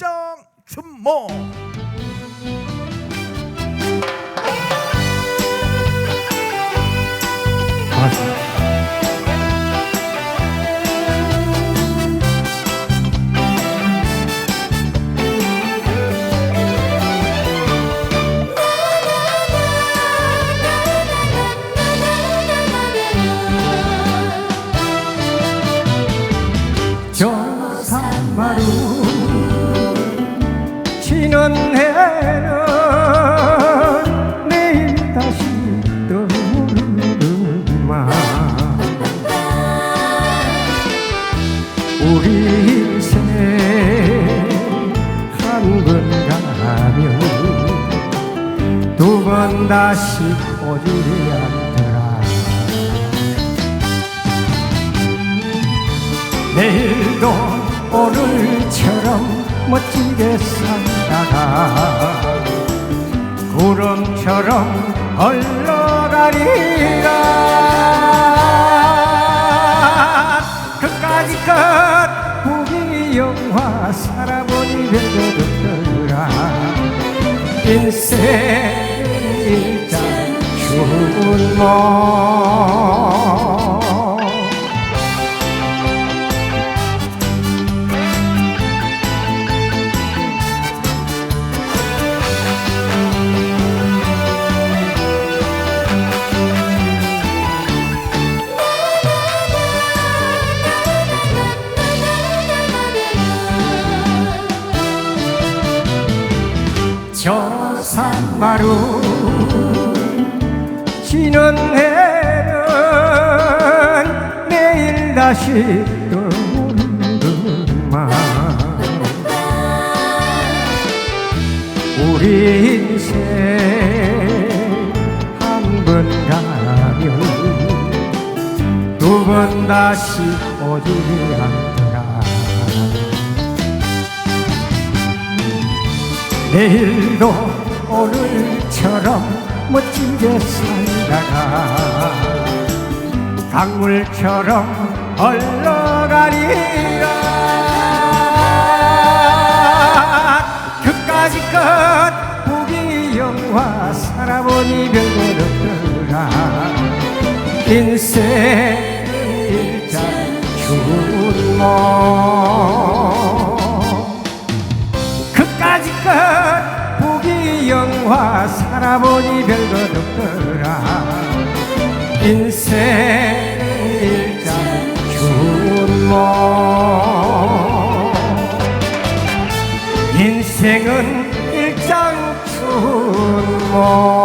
일장 춘모 해는 내일 다시 떠오르마 우리 인생 한 번 가면 두 번 다시 오지 않더라. 내일도 오늘처럼 멋지게 살다가 구름처럼 흘러가리라. 끝까지 끝 보기 영화 살아보니 별거없더라. 인생 일장 춘모. 저 산마루 지는 해는 내일 다시 떠오르마 우리 인생 한 번 가면 두 번 다시 오지 않더라. 내일도 오늘처럼 멋지게 살다가. 강물처럼 흘러가리라. 끝까지 끝 보기 영화 살아보니 별것 없더라. 인생 일장 춘모 살아보니 별것 없더라. 인생 일장 춘모. 인생은 일장 춘모